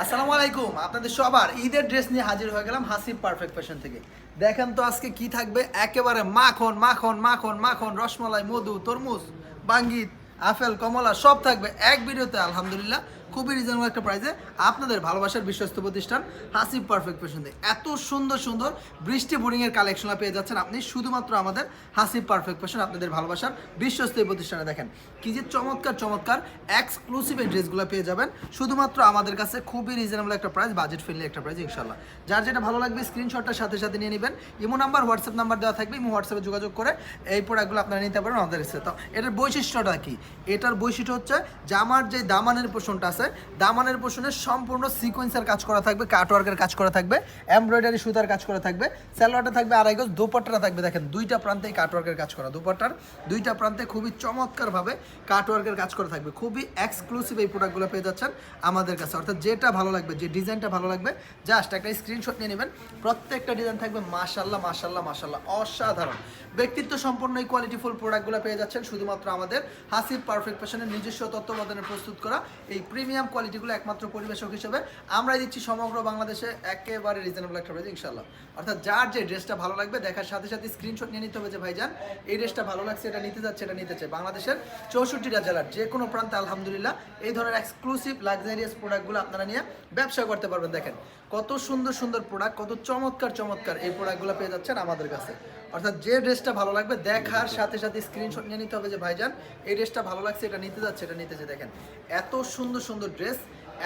আসসালামু আলাইকুম, আপনাদের সবার ঈদের ড্রেস নিয়ে হাজির হয়ে গেলাম হাসিব পারফেক্ট ফ্যাশন থেকে। দেখেন তো আজকে কি থাকবে? একেবারে মাখন মাখন মাখন মাখন, রসমলাই, মধু, তরমুজ, বাঙ্গিত, আপেল, কমলা, সব থাকবে এক ভিডিওতে, আলহামদুলিল্লাহ। খুবই রিজনেবল একটা প্রাইসে আপনাদের ভালোবাসার বিশ্বস্ত প্রতিষ্ঠান হাসিব পারফেক্ট থেকে এত সুন্দর সুন্দর বৃষ্টি বোরিংয়ের কালেকশন পেয়ে যাচ্ছেন। আপনি শুধুমাত্র আমাদের হাসিব পারফেক্ট ফ্যাশন আপনাদের ভালোবাসার বিশ্বস্ত এই প্রতিষ্ঠানে দেখেন। কি যে চমৎকার চমৎকার এক্সক্লুসিভ এই ড্রেসগুলো পেয়ে যাবেন। শুধুমাত্র আমাদের কাছে খুবই রিজনেবল একটা প্রাইস বাজেট ফ্রেন্ডলি একটা প্রাইস ইনশাল্লাহ যার যেটা ভালো লাগবে স্ক্রিনশটটার সাথে সাথে নিয়ে নেবেন। ইমো নাম্বার, হোয়াটসঅ্যাপ নাম্বার দেওয়া থাকবে। ইমো হোয়াটসঅ্যাপে যোগাযোগ করে এই প্রোডাক্টগুলো আপনারা নিতে পারেন আমাদের কাছে তো এটার বৈশিষ্ট্যটা কি? এটার বৈশিষ্ট্য হচ্ছে জামার যে দামানের পোষণটা আছে দামানের পোষণে সম্পূর্ণ সিকোয়েন্সের কাজ করা থাকবে, কাটওয়ার্কের কাজ করা থাকবে, এমব্রয়ডারি সুতার কাজ করা থাকবে স্যালোয়ারটা থাকবে আড়াই গজ, দোপাট্টাটা থাকবে। দেখেন, দুইটা প্রান্তেই কাটওয়ার্কের কাজ করা, দুপাট্টার। দুইটা প্রান্তে খুবই চমৎকারভাবে কাটওয়ার্কের কাজ করা থাকবে। খুবই এক্সক্লুসিভ এই প্রোডাক্টগুলো পেয়ে যাচ্ছেন আমাদের কাছে। অর্থাৎ যেটা ভালো লাগবে, যে ডিজাইনটা ভালো লাগবে জাস্ট একটা স্ক্রিনশট নিয়ে নেবেন। প্রত্যেকটা ডিজাইন থাকবে মাশাল্লাহ মাশাল্লাহ মাশাল্লাহ অসাধারণ। ব্যক্তিত্ব সম্পন্ন এই কোয়ালিটিফুল প্রোডাক্টগুলো পেয়ে যাচ্ছেন শুধুমাত্র আমাদের হাসিব পারফেক্ট ফ্যাশনের নিজস্ব তত্ত্বাবধানে প্রস্তুত করা এই প্রিমিয়াম কোয়ালিটিগুলো একমাত্র পরিবেশক হিসেবে আমরাই দিচ্ছি সমগ্র বাংলাদেশে একেবারে রিজনেবল একটা প্রাইস ইনশাল্লাহ অর্থাৎ যার যে ড্রেসটা ভালো লাগবে, দেখার সাথে সাথে স্ক্রিনশট নিয়ে নিতে হবে যে, ভাইজান, এই ড্রেসটা ভালো লাগছে, এটা নিতে যাচ্ছে, এটা নিতে চাই। বাংলাদেশের চৌষট্টিটা জেলার যে কোনো প্রান্তে, আলহামদুলিল্লাহ, এই ধরনের এক্সক্লুসিভ লাক্সারিয়াস প্রোডাক্টগুলো আপনারা নিয়ে ব্যবসা করতে পারবেন। দেখেন, কত সুন্দর সুন্দর প্রোডাক্ট কত চমৎকার চমৎকার এই প্রোডাক্টগুলো পেয়ে যাচ্ছেন আমাদের কাছে। অর্থাৎ যে ড্রেসটা ভালো লাগবে দেখার সাথে সাথে স্ক্রিনশট নিয়ে নিতে হবে যে, ভাইজান, এই ড্রেসটা ভালো লাগছে, এটা নিতে যাচ্ছে, এটা নিতে যে। দেখেন, এত সুন্দর সুন্দর ড্রেস,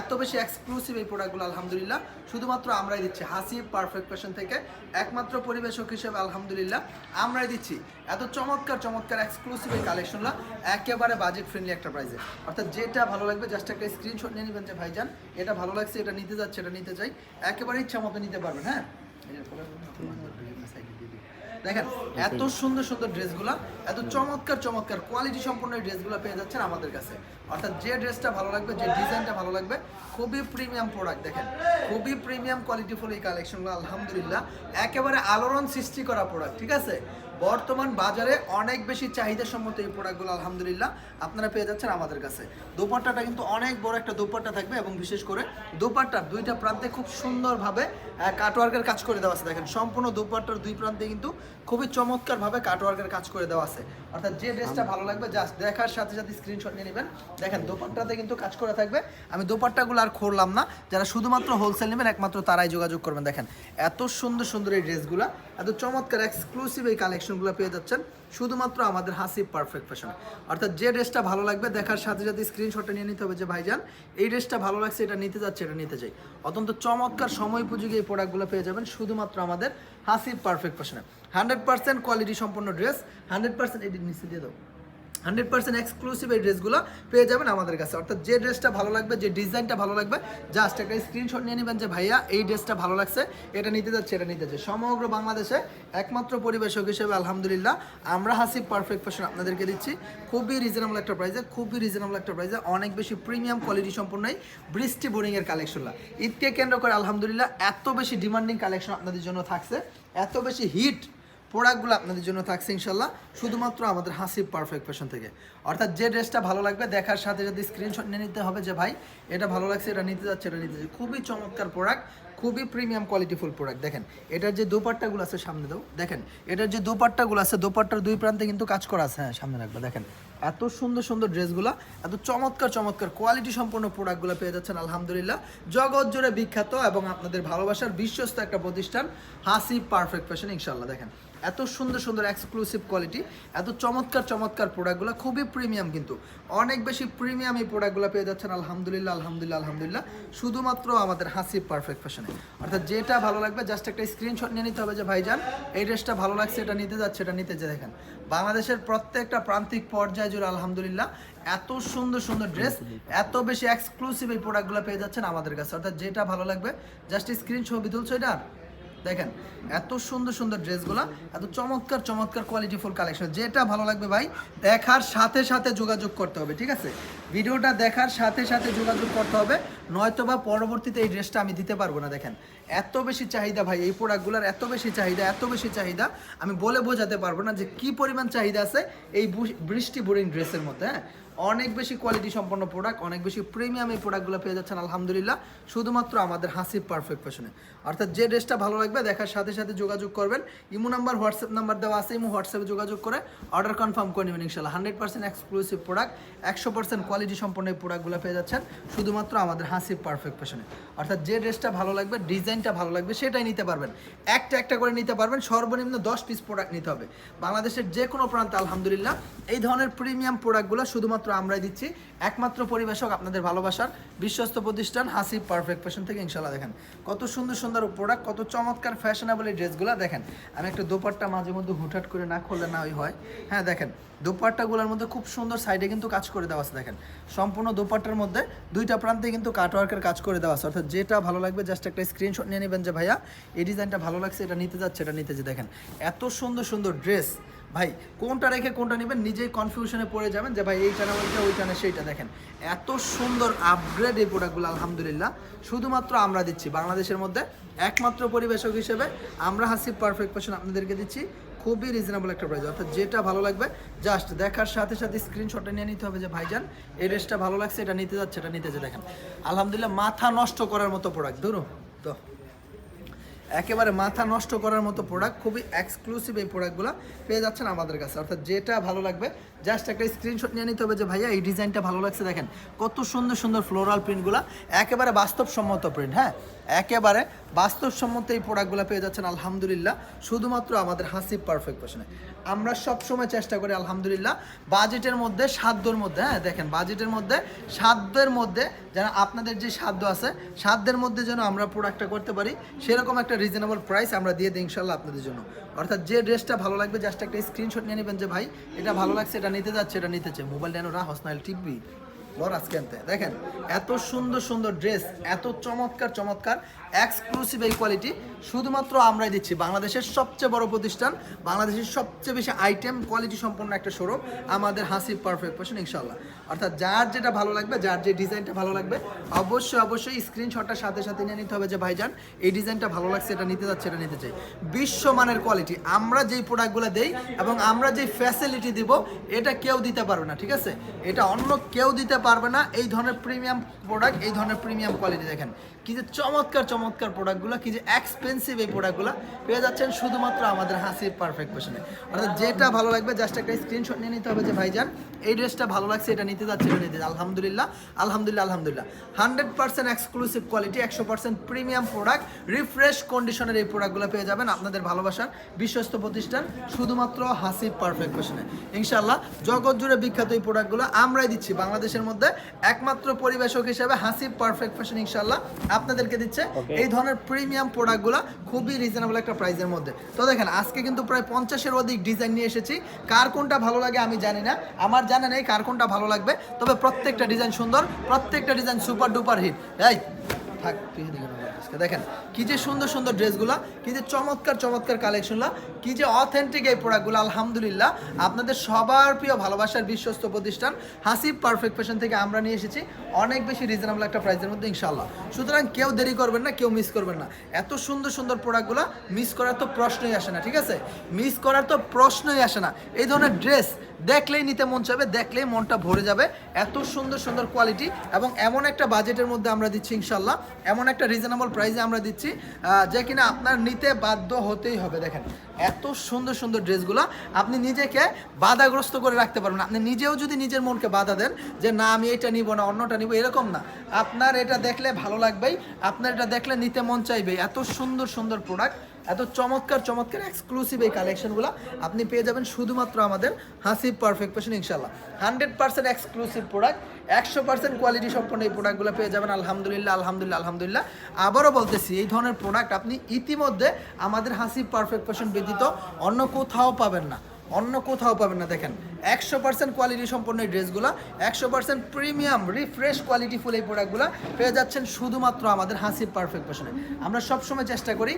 এত বেশি এক্সক্লুসিভ এই প্রোডাক্টগুলো আলহামদুলিল্লাহ। শুধুমাত্র আমরাই দিচ্ছি হাসি পারফেক্ট ফ্যাশন থেকে। একমাত্র পরিবেশক হিসেবে, আলহামদুলিল্লাহ, আমরাই দিচ্ছি। এত চমৎকার চমৎকার এক্সক্লুসিভ এই কালেকশনগুলো একেবারে বাজেট ফ্রেন্ডলি একটা প্রাইসে অর্থাৎ যেটা ভালো লাগবে জাস্ট একটা স্ক্রিনশট নিয়ে নেবেন যে, ভাইজান, এটা ভালো লাগছে, এটা নিতে যাচ্ছে, এটা নিতে চাই। একেবারে ইচ্ছা মতো নিতে পারবেন হ্যাঁ? দেখেন, এত সুন্দর সুন্দর ড্রেসগুলা, এত চমৎকার চমৎকার কোয়ালিটি সম্পন্ন ড্রেসগুলো পেয়ে যাচ্ছেন আমাদের কাছে। অর্থাৎ যে ড্রেসটা ভালো লাগবে, যে ডিজাইনটা ভালো লাগবে, খুবই প্রিমিয়াম প্রোডাক্ট দেখেন, খুবই প্রিমিয়াম কোয়ালিটিফুল এই কালেকশনগুলো আলহামদুলিল্লাহ, একেবারে আলোড়ন সৃষ্টি করা প্রোডাক্ট ঠিক আছে? বর্তমান বাজারে অনেক বেশি চাহিদা সম্মত এই প্রোডাক্টগুলো আলহামদুলিল্লাহ, আপনারা পেয়ে যাচ্ছেন আমাদের কাছে। দোপাট্টাটা কিন্তু অনেক বড় একটা দোপাট্টা থাকবে এবং বিশেষ করে দোপাট্টার দুইটা প্রান্তে খুব সুন্দরভাবে কাটওয়ার্কের কাজ করে দেওয়া আছে। দেখেন, সম্পূর্ণ দোপাট্টার দুই প্রান্তে কিন্তু খুবই চমৎকারভাবে কাটওয়ার্কের কাজ করে দেওয়া আছে। অর্থাৎ যে ড্রেসটা ভালো লাগবে জাস্ট দেখার সাথে সাথে স্ক্রিনশট নিয়ে নেবেন। দেখেন, দোপাট্টাতে কিন্তু কাজ করে থাকবে। আমি দোপাট্টাগুলো আর খুললাম না। যারা শুধুমাত্র হোলসেল নেবেন, একমাত্র তারাই যোগাযোগ করবেন। দেখেন, এত সুন্দর সুন্দর এই ড্রেসগুলো এত চমৎকার এক্সক্লুসিভ এই কালেকশনগুলো পেয়ে যাচ্ছেন, শুধুমাত্র আমাদের হাসিব পারফেক্ট ফ্যাশন অর্থাৎ যে ড্রেসটা ভালো লাগবে, দেখার সাথে সাথে স্ক্রিনশটটা নিয়ে নিতে হবে যে, ভাইজান, এই ড্রেসটা ভালো লাগছে, এটা নিতে যাচ্ছে, এটা নিতে চাই অত্যন্ত চমৎকার সময় উপযোগী এই প্রোডাক্টগুলো পেয়ে যাবেন, শুধুমাত্র আমাদের হাসিব পারফেক্ট ফ্যাশনে হান্ড্রেড পার্সেন্ট কোয়ালিটি সম্পন্ন ড্রেস হান্ড্রেড পার্সেন্ট এটি নিচে দিয়ে দাও। হান্ড্রেড পার্সেন্ট এক্সক্লুসিভ এই ড্রেসগুলো পেয়ে যাবেন আমাদের কাছে। অর্থাৎ যে ড্রেসটা ভালো লাগবে, যে ডিজাইনটা ভালো লাগবে জাস্ট একটা স্ক্রিনশট নিয়ে নেবেন যে, ভাইয়া, এই ড্রেসটা ভালো লাগছে, এটা নিতে যাচ্ছে, এটা নিতে যাচ্ছে। সমগ্র বাংলাদেশে একমাত্র পরিবেশক হিসেবে, আলহামদুলিল্লাহ, আমরা হাসিব পারফেক্ট ফ্যাশন আপনাদেরকে দিচ্ছি। খুবই রিজনেবল একটা প্রাইসে খুবই রিজনেবল একটা প্রাইসে অনেক বেশি প্রিমিয়াম কোয়ালিটি সম্পূর্ণ এই বৃষ্টি বোরিংয়ের কালেকশনগুলো ঈদকে কেন্দ্র করে, আলহামদুলিল্লাহ, এত বেশি ডিমান্ডিং কালেকশন আপনাদের জন্য থাকছে, এত বেশি হিট প্রোডাক্টগুলো আপনাদের জন্য থাকছে ইনশাল্লাহ, শুধুমাত্র আমাদের হাসিব পারফেক্ট ফ্যাশন থেকে। অর্থাৎ যে ড্রেসটা ভালো লাগবে, দেখার সাথে সাথে স্ক্রিনশট নিয়ে নিতে হবে যে, ভাই, এটা ভালো লাগছে, এটা নিতে যাচ্ছে, এটা নিতে যাচ্ছে। খুবই চমৎকার প্রোডাক্ট খুবই প্রিমিয়াম কোয়ালিটিফুল প্রোডাক্ট দেখেন, এটার যে দোপাট্টাগুলো আছে সামনে দাও। দেখেন, এটার যে দোপাট্টাগুলো আছে, দোপাট্টার দুই প্রান্তে কিন্তু কাজ করা আছে। হ্যাঁ সামনে রাখবে। দেখেন, এত সুন্দর সুন্দর ড্রেসগুলো, এত চমৎকার চমৎকার কোয়ালিটি সম্পন্ন প্রোডাক্টগুলো পেয়ে যাচ্ছেন, আলহামদুলিল্লাহ। জগৎ জুড়ে বিখ্যাত এবং আপনাদের ভালোবাসার বিশ্বস্ত একটা প্রতিষ্ঠান হাসি পারফেক্ট ফ্যাশন ইনশাল্লাহ। দেখেন এত সুন্দর সুন্দর এক্সক্লুসিভ কোয়ালিটি এত চমৎকার চমৎকার প্রোডাক্টগুলো খুবই প্রিমিয়াম কিন্তু। অনেক বেশি প্রিমিয়াম এই প্রোডাক্টগুলো পেয়ে যাচ্ছেন, আলহামদুলিল্লাহ আলহামদুলিল্লাহ আলহামদুলিল্লাহ। শুধুমাত্র আমাদের হাসি পারফেক্ট ফ্যাশনে অর্থাৎ যেটা ভালো লাগবে জাস্ট একটা স্ক্রিনশট নিয়ে নিতে হবে যে, ভাইজান, এই ড্রেসটা ভালো লাগছে, এটা নিতে যাচ্ছে, এটা নিতে যে দেখেন, বাংলাদেশের প্রত্যেকটা প্রান্তিক পর্যায়ে জুড়ে আলহামদুলিল্লাহ এত সুন্দর সুন্দর ড্রেস এত বেশি এক্সক্লুসিভ এই প্রোডাক্টগুলো পেয়ে যাচ্ছেন আমাদের কাছে। অর্থাৎ যেটা ভালো লাগবে জাস্ট স্ক্রিন ছবি তুলছো এটা? দেখেন, এত সুন্দর সুন্দর ড্রেসগুলো, এত চমৎকার চমৎকার কোয়ালিটিফুল কালেকশন যেটা ভালো লাগবে ভাই, দেখার সাথে সাথে যোগাযোগ করতে হবে, ঠিক আছে? ভিডিওটা দেখার সাথে সাথে যোগাযোগ করতে হবে, নয়তো বা পরবর্তীতে এই ড্রেসটা আমি দিতে পারব না, দেখেন। এত বেশি চাহিদা ভাই, এই প্রোডাক্টগুলোর এত বেশি চাহিদা, এত বেশি চাহিদা, আমি বলে বোঝাতে পারব না যে কি পরিমাণ চাহিদা আছে এই বৃষ্টি বোরিং ড্রেসের মধ্যে হ্যাঁ? অনেক বেশি কোয়ালিটি সম্পন্ন প্রোডাক্ট অনেক বেশি প্রিমিয়াম এই প্রোডাক্টগুলো পেয়ে যাচ্ছেন, আলহামদুলিল্লাহ। শুধুমাত্র আমাদের হাসিব পারফেক্ট ফ্যাশনে অর্থাৎ যে ড্রেসটা ভালো লাগবে, দেখার সাথে সাথে যোগাযোগ করবেন। ইমো নাম্বার, হোয়াটসঅ্যাপ নাম্বার দেওয়া আছে, ইমো হোয়াটসঅ্যাপে যোগাযোগ করে অর্ডার কনফার্ম করে নেবেন ইনশাল্লাহ হান্ড্রেড পার্সেন্ট এক্সক্লুসিভ প্রোডাক্ট একশো পার্সেন্ট কোয়ালিটি সম্পন্ন এই প্রোডাক্টগুলো পেয়ে যাচ্ছেন, শুধুমাত্র আমাদের হাসিব পারফেক্ট ফ্যাশনে অর্থাৎ যে ড্রেসটা ভালো লাগবে ডিজাইনটা ভালো লাগবে, সেটাই নিতে পারবেন। একটা একটা করে নিতে পারবেন, সর্বনিম্ন দশ পিস প্রোডাক্ট নিতে হবে। বাংলাদেশের যে কোনো প্রান্তে, আলহামদুলিল্লাহ, এই ধরনের প্রিমিয়াম প্রোডাক্টগুলো শুধুমাত্র আমরাই দিচ্ছি। একমাত্র পরিবেশক আপনাদের ভালোবাসার বিশ্বস্ত প্রতিষ্ঠান হাসিব পারফেক্ট ফ্যাশন থেকে ইনশাল্লাহ দেখেন। কত সুন্দর সুন্দর প্রোডাক্ট কত চমৎকার ফ্যাশনেবল এই ড্রেসগুলো দেখেন। আমি একটা দোপাট্টা মাঝে মধ্যে হুটহাট করে না খুললে না ওই হয়। হ্যাঁ দেখেন, দোপাট্টাগুলোর মধ্যে খুব সুন্দর সাইডে কিন্তু কাজ করে দেওয়া আছে, দেখেন। সম্পূর্ণ দোপাট্টার মধ্যে দুইটা প্রান্তে কিন্তু কাটওয়ার্কের কাজ করে দেওয়া আছে। অর্থাৎ যেটা ভালো লাগবে জাস্ট একটা স্ক্রিনশট নিয়ে নেবেন যে, ভাইয়া, এই ডিজাইনটা ভালো লাগছে, এটা নিতে যাচ্ছে, এটা নিতে যে দেখেন, এত সুন্দর সুন্দর ড্রেস ভাই, কোনটা রেখে কোনটা নেবেন, নিজেই কনফিউশনে পড়ে যাবেন যে, ভাই এইটা না ওইটা ওইটা না সেইটা। দেখেন, এত সুন্দর আপগ্রেড এই প্রোডাক্টগুলো আলহামদুলিল্লাহ। শুধুমাত্র আমরা দিচ্ছি, বাংলাদেশের মধ্যে একমাত্র পরিবেশক হিসেবে আমরা হাসিব পারফেক্ট পেশন আপনাদেরকে দিচ্ছি। খুবই রিজনেবল একটা প্রাইস অর্থাৎ যেটা ভালো লাগবে জাস্ট দেখার সাথে সাথে স্ক্রিনশটটা নিয়ে নিতে হবে যে, ভাইজান, এই ড্রেসটা ভালো লাগছে, এটা নিতে যাচ্ছে, এটা নিতে যে দেখেন, আলহামদুলিল্লাহ মাথা নষ্ট করার মতো প্রোডাক্ট ধরুন তো। একেবারে মাথা নষ্ট করার মতো প্রোডাক্ট খুবই এক্সক্লুসিভ এই প্রোডাক্টগুলো পেয়ে যাচ্ছেন আমাদের কাছে। অর্থাৎ যেটা ভালো লাগবে জাস্ট একটা স্ক্রিনশট নিয়ে নিতে হবে যে, ভাইয়া, এই ডিজাইনটা ভালো লাগছে, দেখেন। কত সুন্দর সুন্দর ফ্লোরাল প্রিন্টগুলো একেবারে বাস্তবসম্মত প্রিন্ট হ্যাঁ? একেবারে বাস্তবসম্মত এই প্রোডাক্টগুলো পেয়ে যাচ্ছেন, আলহামদুলিল্লাহ। শুধুমাত্র আমাদের হাসিব পারফেক্ট পেশনে আমরা সবসময় চেষ্টা করি, আলহামদুলিল্লাহ বাজেটের মধ্যে, সাধ্যর মধ্যে হ্যাঁ দেখেন বাজেটের মধ্যে, সাধ্যের মধ্যে, যেন আপনাদের যে সাধ্য আছে, সাধ্যের মধ্যে যেন আমরা প্রোডাক্টটা করতে পারি, সেরকম একটা রিজনেবল প্রাইস আমরা দিয়ে দিই ইনশাল্লাহ আপনাদের জন্য। অর্থাৎ যে ড্রেসটা ভালো লাগবে জাস্ট একটা স্ক্রিনশট নিয়ে নেবেন যে, ভাই, এটা ভালো লাগছে, এটা নিতে যাচ্ছে, এটা নিতেছে। মোবাইল নেন রাহ হসনাইল টিপবি লর আজকে আনতে। দেখেন, এত সুন্দর সুন্দর ড্রেস এত চমৎকার চমৎকার এক্সক্লুসিভ এই কোয়ালিটি শুধুমাত্র আমরাই দিচ্ছি। বাংলাদেশের সবচেয়ে বড় প্রতিষ্ঠান, বাংলাদেশের সবচেয়ে বেশি আইটেম কোয়ালিটি সম্পন্ন একটা শোরুম আমাদের হাসিব পারফেক্ট ফ্যাশন ইনশাল্লাহ অর্থাৎ যার যেটা ভালো লাগবে, যার যে ডিজাইনটা ভালো লাগবে, অবশ্যই অবশ্যই স্ক্রিনশটটার সাথে সাথে নিয়ে নিতে হবে যে ভাইজান, এই ডিজাইনটা ভালো লাগছে, এটা নিতে যাচ্ছে, এটা নিতে চাই। বিশ্বমানের কোয়ালিটি আমরা যেই প্রোডাক্টগুলো দেই এবং আমরা যেই ফ্যাসিলিটি দিব, এটা কেউ দিতে পারবে না, ঠিক আছে? এটা অন্য কেউ দিতে পারবে না। এই ধরনের প্রিমিয়াম প্রোডাক্ট এই ধরনের প্রিমিয়াম কোয়ালিটি দেখেন। কি যে চমৎকার চমৎকার প্রোডাক্টগুলো কি যে এক্সপেন্সিভ এই প্রোডাক্টগুলো পেয়ে যাচ্ছেন শুধুমাত্র আমাদের হাসির পারফেক্ট পেশনে অর্থাৎ যেটা ভালো লাগবে জাস্ট একটা স্ক্রিনশট নিয়ে নিতে হবে যে ভাইজান, এই ড্রেসটা ভালো লাগছে, এটা নিতে যাচ্ছে, এটা নিতে আলহামদুলিল্লাহ আলহামদুলিল্লাহ আলহামদুলিল্লাহ। হান্ড্রেড পার্সেন্ট এক্সক্লুসিভ কোয়ালিটি একশো পার্সেন্ট প্রিমিয়াম প্রোডাক্ট রিফ্রেশ কন্ডিশনের এই প্রোডাক্টগুলো পেয়ে যাবেন আপনাদের ভালোবাসার বিশ্বস্ত প্রতিষ্ঠান, শুধুমাত্র হাসিব পারফেক্ট পেশনে ইনশাল্লাহ জগৎ জুড়ে বিখ্যাত এই প্রোডাক্টগুলো আমরাই দিচ্ছি, বাংলাদেশের মধ্যে একমাত্র পরিবেশক হিসেবে হাসি পারফেক্ট ফ্যাশন ইনশাল্লাহ আপনাদেরকে দিচ্ছে। এই ধরনের প্রিমিয়াম প্রোডাক্টগুলো খুবই রিজনেবল একটা প্রাইসের মধ্যে। তো দেখেন আজকে কিন্তু প্রায় পঞ্চাশের অধিক ডিজাইন নিয়ে এসেছি। কার কোনটা ভালো লাগে আমি জানি না। আমার জানা নেই কার কোনটা ভালো লাগবে। তবে প্রত্যেকটা ডিজাইন সুন্দর প্রত্যেকটা ডিজাইন সুপার ডুপার হিট এই থাক তুই আজকে। দেখেন, কি যে সুন্দর সুন্দর ড্রেসগুলো, কি যে চমৎকার চমৎকার কালেকশনগুলো, কি যে অথেন্টিক এই প্রোডাক্টগুলো, আলহামদুলিল্লাহ। আপনাদের সবার প্রিয় ভালোবাসার বিশ্বস্ত প্রতিষ্ঠান হাসিব পারফেক্ট ফ্যাশন থেকে আমরা নিয়ে এসেছি। অনেক বেশি রিজনেবল একটা প্রাইসের মধ্যে ইনশাল্লাহ সুতরাং কেউ দেরি করবেন না, কেউ মিস করবেন না। এত সুন্দর সুন্দর প্রোডাক্টগুলো মিস করার তো প্রশ্নই আসে না, ঠিক আছে? মিস করার তো প্রশ্নই আসে না। এই ধরনের ড্রেস দেখলেই নিতে মন চাবে দেখলেই মনটা ভরে যাবে। এত সুন্দর সুন্দর কোয়ালিটি এবং এমন একটা বাজেটের মধ্যে আমরা দিচ্ছি ইনশাল্লাহ এমন একটা রিজনেবল প্রাইসে আমরা দিচ্ছি যে কিনা আপনার নিতে বাধ্য হতেই হবে। দেখেন, এত সুন্দর সুন্দর ড্রেসগুলো আপনি নিজেকে বাধাগ্রস্ত করে রাখতে পারবেন আপনি নিজেও যদি নিজের মনকে বাধা দেন যে, না, আমি এটা নিব না, অন্যটা নিব, এরকম না। আপনার এটা দেখলে ভালো লাগবেই, আপনার এটা দেখলে নিতে মন চাইবেই। এত সুন্দর সুন্দর প্রোডাক্ট এত চমৎকার চমৎকার এক্সক্লুসিভ এই কালেকশনগুলো আপনি পেয়ে যাবেন শুধুমাত্র আমাদের হাসিব পারফেক্ট পেশন ইনশাল্লাহ হান্ড্রেড পার্সেন্ট এক্সক্লুসিভ প্রোডাক্ট একশো পার্সেন্ট কোয়ালিটি সম্পন্ন এই প্রোডাক্টগুলো পেয়ে যাবেন, আলহামদুলিল্লাহ আলহামদুলিল্লাহ আলহামদুলিল্লাহ। আবারও বলতেছি, এই ধরনের প্রোডাক্ট আপনি ইতিমধ্যে আমাদের হাসিব পারফেক্ট পেশন ব্যতীত অন্য কোথাও পাবেন না। অন্য কোথাও পাবেন না, দেখেন। একশো পার্সেন্ট কোয়ালিটি সম্পন্ন এই ড্রেসগুলো, একশো percent premium refresh quality full এই প্রোডাক্টগুলো পেয়ে যাচ্ছেন শুধুমাত্র আমাদের হাসিব পারফেক্ট পেশনে আমরা সবসময় চেষ্টা করি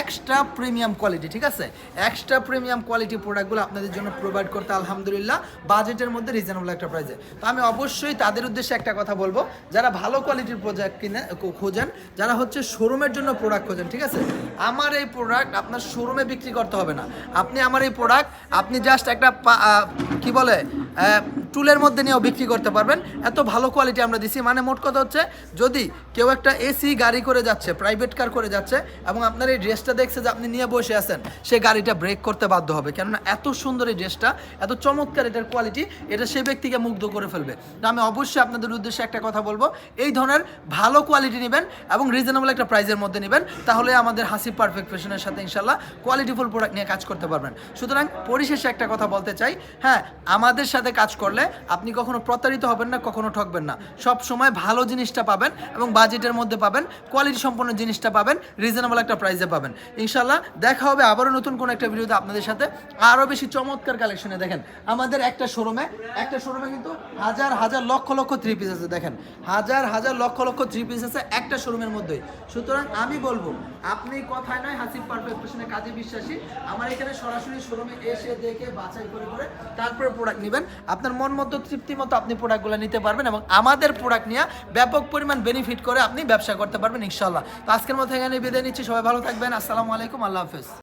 এক্সট্রা প্রিমিয়াম কোয়ালিটি ঠিক আছে? এক্সট্রা প্রিমিয়াম কোয়ালিটি প্রোডাক্টগুলো আপনাদের জন্য প্রোভাইড করতে, আলহামদুলিল্লাহ বাজেটের মধ্যে রিজনেবল একটা প্রাইসে তো আমি অবশ্যই তাদের উদ্দেশ্যে একটা কথা বলব, যারা ভালো কোয়ালিটির প্রোডাক্ট কিনে খোঁজেন, যারা হচ্ছে শোরুমের জন্য প্রোডাক্ট খোঁজেন, ঠিক আছে? আমার এই প্রোডাক্ট আপনার শোরুমে বিক্রি করতে হবে না। আপনি আমার এই প্রোডাক্ট আপনি জাস্ট একটা কি বলে? টুলের মধ্যে নিয়েও বিক্রি করতে পারবেন। এত ভালো কোয়ালিটি আমরা দিছি। মানে মোট কথা হচ্ছে, যদি কেউ একটা এসি গাড়ি করে যাচ্ছে প্রাইভেট কার করে যাচ্ছে, এবং আপনার এই ড্রেসটা দেখছে যে আপনি নিয়ে বসে আছেন, সে গাড়িটা ব্রেক করতে বাধ্য হবে। কেননা এত সুন্দর এই ড্রেসটা এত চমৎকার এটার কোয়ালিটি এটা সে ব্যক্তিকে মুগ্ধ করে ফেলবে। আমি অবশ্যই আপনাদের উদ্দেশ্যে একটা কথা বলব, এই ধরনের ভালো কোয়ালিটি নেবেন এবং রিজনেবল একটা প্রাইজের মধ্যে নেবেন, তাহলে আমাদের হাসি পারফেক্ট ফ্যাশনের সাথে ইনশাল্লাহ কোয়ালিটিফুল প্রোডাক্ট নিয়ে কাজ করতে পারবেন। সুতরাং পরিশেষে একটা কথা বলতে চাই হ্যাঁ আমাদের সাথে কাজ করলে আপনি কখনো প্রতারিত হবেন না, কখনো ঠকবেন না। সব সময় ভালো জিনিসটা পাবেন এবং বাজেটের মধ্যে পাবেন কোয়ালিটি সম্পন্ন জিনিসটা পাবেন রিজনেবল একটা প্রাইসে পাবেন। ইনশাল্লাহ দেখা হবে আবারও নতুন কোনো একটা ভিডিওতে আপনাদের সাথে। আরও বেশি চমৎকার কালেকশনে দেখেন, আমাদের একটা শোরুমে একটা শোরুমে কিন্তু হাজার হাজার, লক্ষ লক্ষ থ্রি পিস আছে, দেখেন। হাজার হাজার, লক্ষ লক্ষ থ্রি পিস আছে একটা শোরুমের মধ্যেই। সুতরাং আমি বলব, আপনি কথায় নয় হাসিব পারফেক্ট ফ্যাশনে কাজে বিশ্বাসী। আমার এখানে সরাসরি শোরুমে এসে দেখে বাছাই করে করে তারপরে প্রোডাক্ট নেবেন। আপনার মন মতো, তৃপ্তি মতো আপনি প্রোডাক্টগুলো নিতে পারবেন এবং আমাদের প্রোডাক্ট নিয়ে ব্যাপক পরিমাণ বেনিফিট করে আপনি ব্যবসা করতে পারবেন ইনশাল্লাহ তো আজকের মতো এখানে বিদায় নিচ্ছি, সবাই ভালো থাকবেন, আসসালামু আলাইকুম, আল্লাহ হাফেজ।